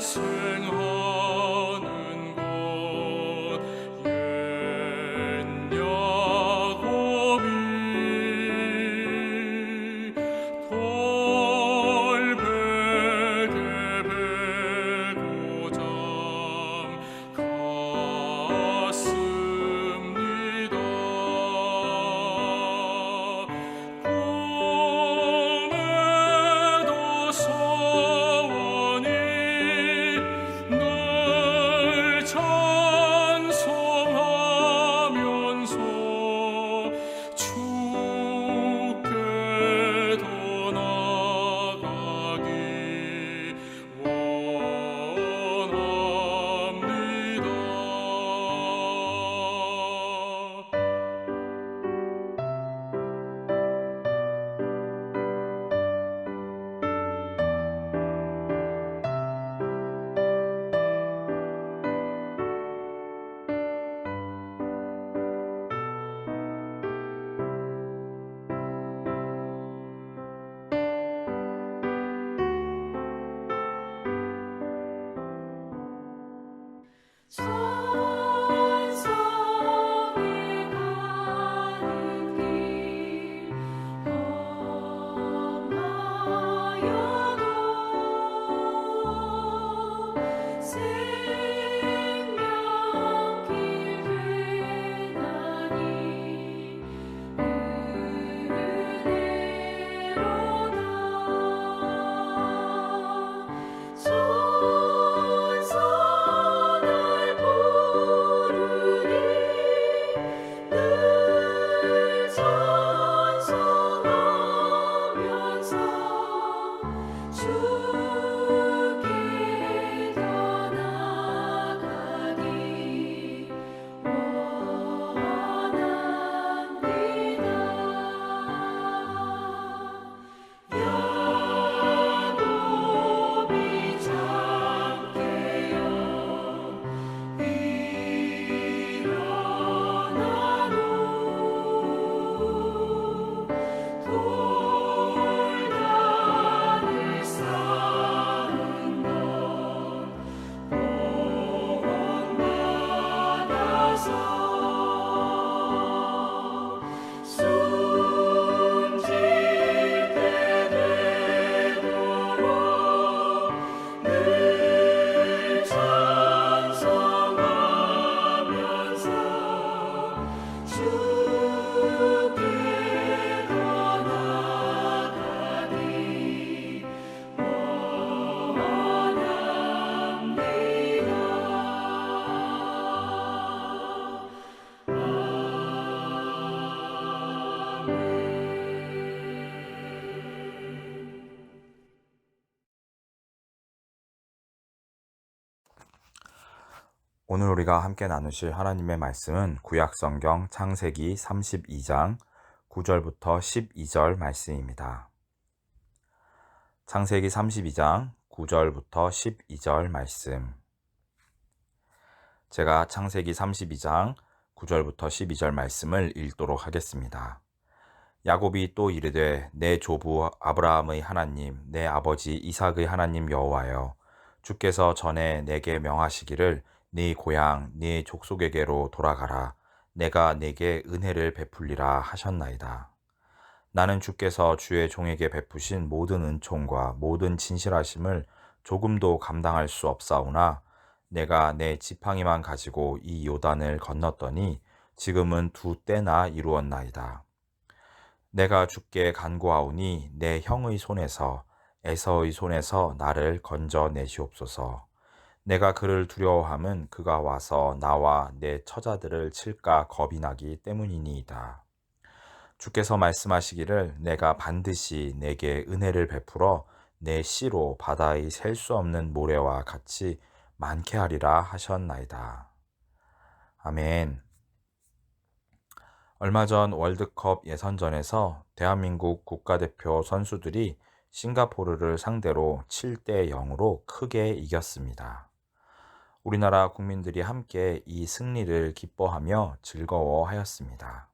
내고 오늘 우리가 함께 나누실 하나님의 말씀은 구약 성경 창세기 32장 9절부터 12절 말씀입니다. 창세기 32장 9절부터 12절 말씀. 제가 창세기 32장 9절부터 12절 말씀을 읽도록 하겠습니다. 야곱이 또 이르되 내 조부 아브라함의 하나님 내 아버지 이삭의 하나님 여호와여 주께서 전에 내게 명하시기를 네 고향 네 족속에게로 돌아가라 내가 내게 은혜를 베풀리라 하셨나이다. 나는 주께서 주의 종에게 베푸신 모든 은총과 모든 진실하심을 조금도 감당할 수 없사오나 내가 내 지팡이만 가지고 이 요단을 건넜더니 지금은 두 때나 이루었나이다. 내가 주께 간구하오니 내 형의 손에서 에서의 손에서 나를 건져 내시옵소서. 내가 그를 두려워함은 그가 와서 나와 내 처자들을 칠까 겁이 나기 때문이니이다. 주께서 말씀하시기를 내가 반드시 내게 은혜를 베풀어 내 씨로 바다의 셀 수 없는 모래와 같이 많게 하리라 하셨나이다. 아멘. 얼마 전 월드컵 예선전에서 대한민국 국가대표 선수들이 싱가포르를 상대로 7대 0으로 크게 이겼습니다. 우리나라 국민들이 함께 이 승리를 기뻐하며 즐거워하였습니다.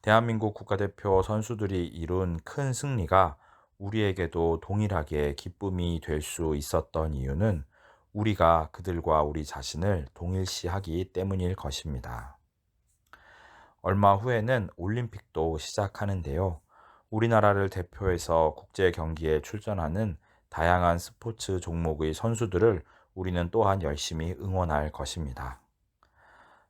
대한민국 국가대표 선수들이 이룬 큰 승리가 우리에게도 동일하게 기쁨이 될 수 있었던 이유는 우리가 그들과 우리 자신을 동일시하기 때문일 것입니다. 얼마 후에는 올림픽도 시작하는데요. 우리나라를 대표해서 국제 경기에 출전하는 다양한 스포츠 종목의 선수들을 우리는 또한 열심히 응원할 것입니다.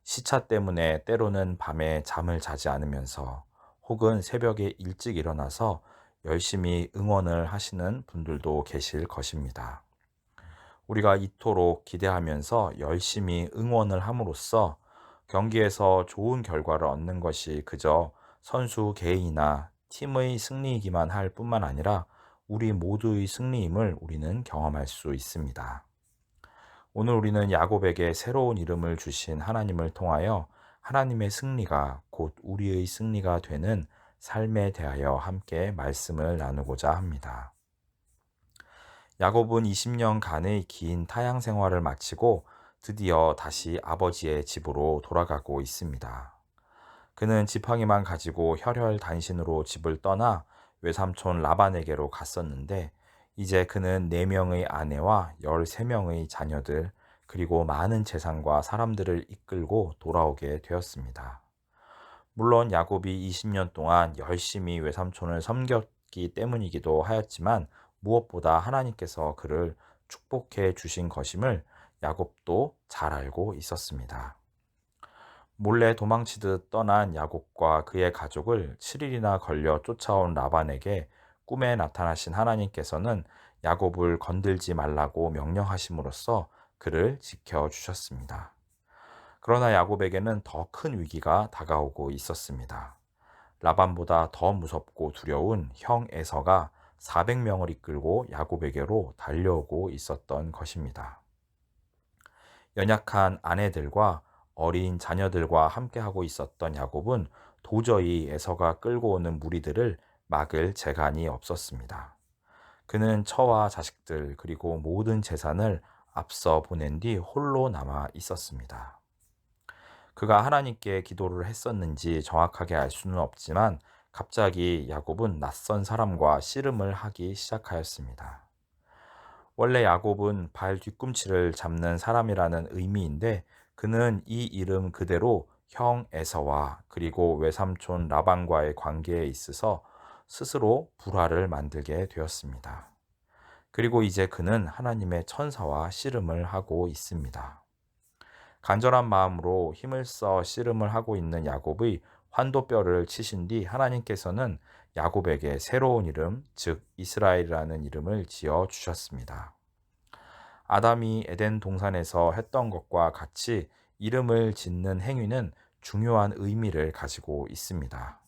시차 때문에 때로는 밤에 잠을 자지 않으면서 혹은 새벽에 일찍 일어나서 열심히 응원을 하시는 분들도 계실 것입니다. 우리가 이토록 기대하면서 열심히 응원을 함으로써 경기에서 좋은 결과를 얻는 것이 그저 선수 개인이나 팀의 승리이기만 할 뿐만 아니라 우리 모두의 승리임을 우리는 경험할 수 있습니다. 오늘 우리는 야곱에게 새로운 이름을 주신 하나님을 통하여 하나님의 승리가 곧 우리의 승리가 되는 삶에 대하여 함께 말씀을 나누고자 합니다. 야곱은 20년간의 긴 타양 생활을 마치고 드디어 다시 아버지의 집으로 돌아가고 있습니다. 그는 지팡이만 가지고 혈혈 단신으로 집을 떠나 외삼촌 라반에게로 갔었는데 이제 그는 4명의 아내와 13명의 자녀들 그리고 많은 재산과 사람들을 이끌고 돌아오게 되었습니다. 물론 야곱이 20년 동안 열심히 외삼촌을 섬겼기 때문이기도 하였지만 무엇보다 하나님께서 그를 축복해 주신 것임을 야곱도 잘 알고 있었습니다. 몰래 도망치듯 떠난 야곱과 그의 가족을 7일이나 걸려 쫓아온 라반에게 꿈에 나타나신 하나님께서는 야곱을 건들지 말라고 명령하심으로써 그를 지켜 주셨습니다. 그러나 야곱에게는 더 큰 위기가 다가오고 있었습니다. 라반보다 더 무섭고 두려운 형 에서가 400명을 이끌고 야곱에게로 달려오고 있었던 것입니다. 연약한 아내들과 어린 자녀들과 함께하고 있었던 야곱은 도저히 에서가 끌고 오는 무리들을 막을 재간이 없었습니다. 그는 처와 자식들 그리고 모든 재산을 앞서 보낸 뒤 홀로 남아 있었습니다. 그가 하나님께 기도를 했었는지 정확하게 알 수는 없지만 갑자기 야곱은 낯선 사람과 씨름을 하기 시작하였습니다. 원래 야곱은 발 뒤꿈치를 잡는 사람이라는 의미인데 그는 이 이름 그대로 형 에서와 그리고 외삼촌 라반과의 관계에 있어서 스스로 불화를 만들게 되었습니다. 그리고 이제 그는 하나님의 천사와 씨름을 하고 있습니다. 간절한 마음으로 힘을 써 씨름을 하고 있는 야곱의 환도뼈를 치신 뒤 하나님께서는 야곱에게 새로운 이름, 즉 이스라엘이라는 이름을 지어 주셨습니다. 아담이 에덴 동산에서 했던 것과 같이 이름을 짓는 행위는 중요한 의미를 가지고 있습니다.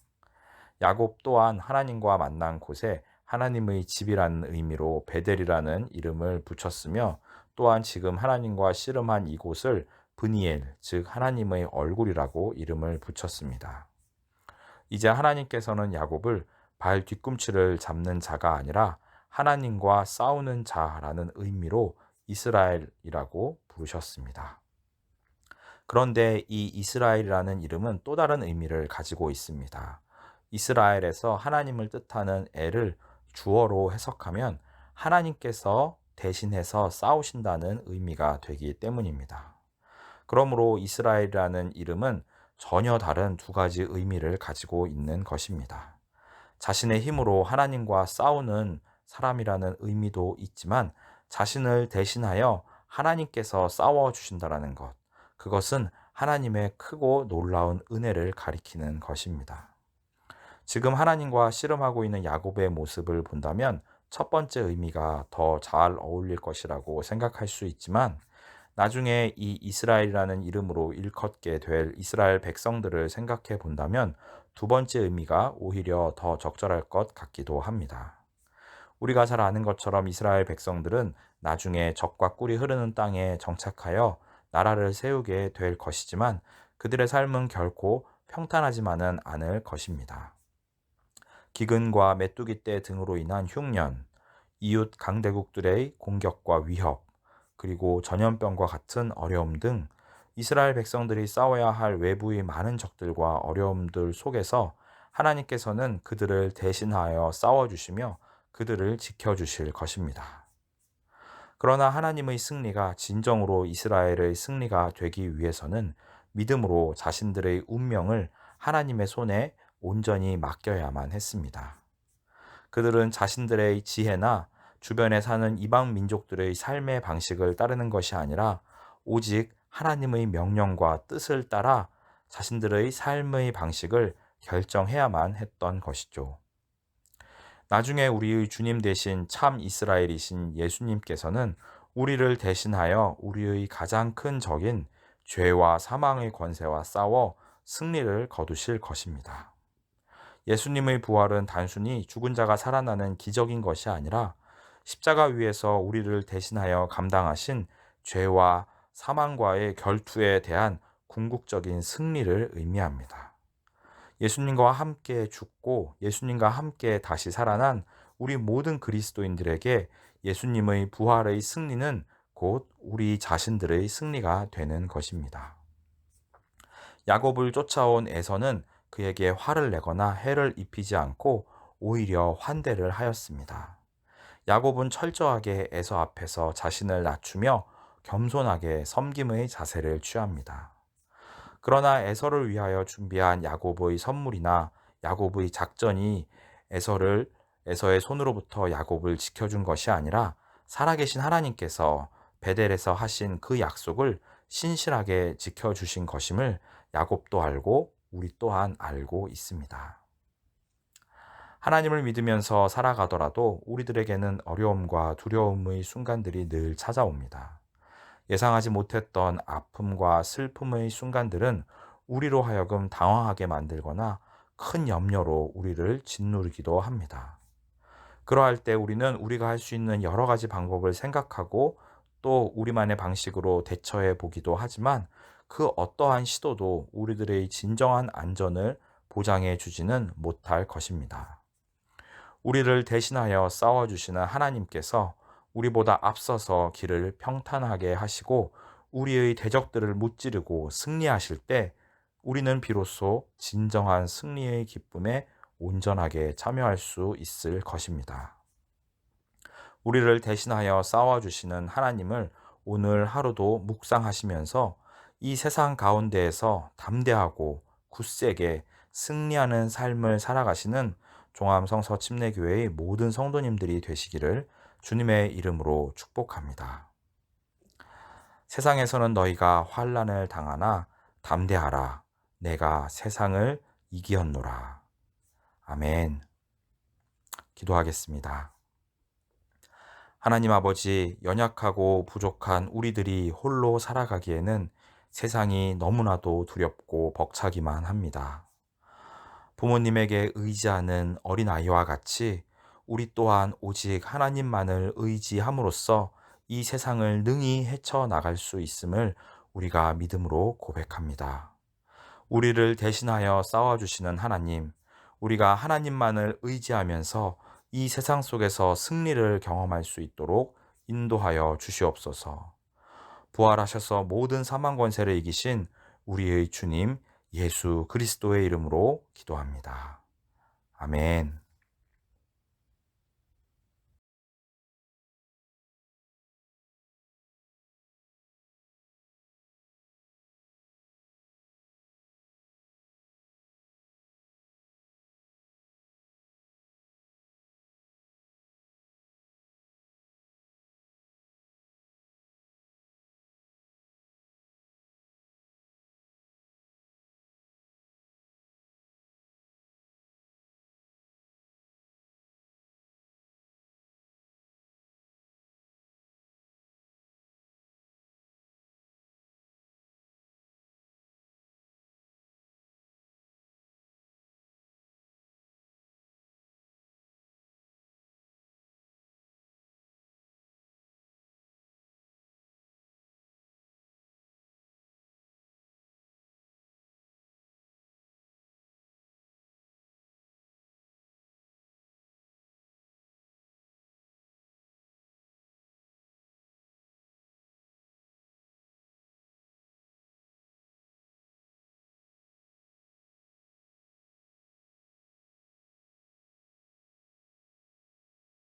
야곱 또한 하나님과 만난 곳에 하나님의 집이라는 의미로 베델이라는 이름을 붙였으며 또한 지금 하나님과 씨름한 이곳을 브니엘, 즉 하나님의 얼굴이라고 이름을 붙였습니다. 이제 하나님께서는 야곱을 발 뒤꿈치를 잡는 자가 아니라 하나님과 싸우는 자라는 의미로 이스라엘이라고 부르셨습니다. 그런데 이 이스라엘이라는 이름은 또 다른 의미를 가지고 있습니다. 이스라엘에서 하나님을 뜻하는 애를 주어로 해석하면 하나님께서 대신해서 싸우신다는 의미가 되기 때문입니다. 그러므로 이스라엘이라는 이름은 전혀 다른 두 가지 의미를 가지고 있는 것입니다. 자신의 힘으로 하나님과 싸우는 사람이라는 의미도 있지만 자신을 대신하여 하나님께서 싸워 주신다라는 것. 그것은 하나님의 크고 놀라운 은혜를 가리키는 것입니다. 지금 하나님과 씨름하고 있는 야곱의 모습을 본다면 첫 번째 의미가 더 잘 어울릴 것이라고 생각할 수 있지만 나중에 이 이스라엘이라는 이름으로 일컫게 될 이스라엘 백성들을 생각해 본다면 두 번째 의미가 오히려 더 적절할 것 같기도 합니다. 우리가 잘 아는 것처럼 이스라엘 백성들은 나중에 적과 꿀이 흐르는 땅에 정착하여 나라를 세우게 될 것이지만 그들의 삶은 결코 평탄하지만은 않을 것입니다. 기근과 메뚜기 떼 등으로 인한 흉년, 이웃 강대국들의 공격과 위협, 그리고 전염병과 같은 어려움 등 이스라엘 백성들이 싸워야 할 외부의 많은 적들과 어려움들 속에서 하나님께서는 그들을 대신하여 싸워주시며 그들을 지켜주실 것입니다. 그러나 하나님의 승리가 진정으로 이스라엘의 승리가 되기 위해서는 믿음으로 자신들의 운명을 하나님의 손에 온전히 맡겨야만 했습니다. 그들은 자신들의 지혜나 주변에 사는 이방 민족들의 삶의 방식을 따르는 것이 아니라 오직 하나님의 명령과 뜻을 따라 자신들의 삶의 방식을 결정해야만 했던 것이죠. 나중에 우리의 주님 대신 참 이스라엘이신 예수님께서는 우리를 대신하여 우리의 가장 큰 적인 죄와 사망의 권세와 싸워 승리를 거두실 것입니다. 예수님의 부활은 단순히 죽은 자가 살아나는 기적인 것이 아니라 십자가 위에서 우리를 대신하여 감당하신 죄와 사망과의 결투에 대한 궁극적인 승리를 의미합니다. 예수님과 함께 죽고 예수님과 함께 다시 살아난 우리 모든 그리스도인들에게 예수님의 부활의 승리는 곧 우리 자신들의 승리가 되는 것입니다. 야곱을 쫓아온 에서는 그에게 화를 내거나 해를 입히지 않고 오히려 환대를 하였습니다. 야곱은 철저하게 에서 앞에서 자신을 낮추며 겸손하게 섬김의 자세를 취합니다. 그러나 에서를 위하여 준비한 야곱의 선물이나 야곱의 작전이 에서를 에서의 손으로부터 야곱을 지켜준 것이 아니라 살아계신 하나님께서 베델에서 하신 그 약속을 신실하게 지켜주신 것임을 야곱도 알고 우리 또한 알고 있습니다. 하나님을 믿으면서 살아가더라도 우리들에게는 어려움과 두려움의 순간들이 늘 찾아옵니다. 예상하지 못했던 아픔과 슬픔의 순간들은 우리로 하여금 당황하게 만들거나 큰 염려로 우리를 짓누르기도 합니다. 그러할 때 우리는 우리가 할 수 있는 여러 가지 방법을 생각하고 또 우리만의 방식으로 대처해 보기도 하지만 그 어떠한 시도도 우리들의 진정한 안전을 보장해 주지는 못할 것입니다. 우리를 대신하여 싸워주시는 하나님께서 우리보다 앞서서 길을 평탄하게 하시고 우리의 대적들을 무찌르고 승리하실 때 우리는 비로소 진정한 승리의 기쁨에 온전하게 참여할 수 있을 것입니다. 우리를 대신하여 싸워주시는 하나님을 오늘 하루도 묵상하시면서 이 세상 가운데에서 담대하고 굳세게 승리하는 삶을 살아가시는 종암성서 침례교회의 모든 성도님들이 되시기를 주님의 이름으로 축복합니다. 세상에서는 너희가 환란을 당하나 담대하라 내가 세상을 이기었노라. 아멘. 기도하겠습니다. 하나님 아버지, 연약하고 부족한 우리들이 홀로 살아가기에는 세상이 너무나도 두렵고 벅차기만 합니다. 부모님에게 의지하는 어린아이와 같이 우리 또한 오직 하나님만을 의지함으로써 이 세상을 능히 헤쳐나갈 수 있음을 우리가 믿음으로 고백합니다. 우리를 대신하여 싸워주시는 하나님, 우리가 하나님만을 의지하면서 이 세상 속에서 승리를 경험할 수 있도록 인도하여 주시옵소서. 부활하셔서 모든 사망 권세를 이기신 우리의 주님 예수 그리스도의 이름으로 기도합니다. 아멘.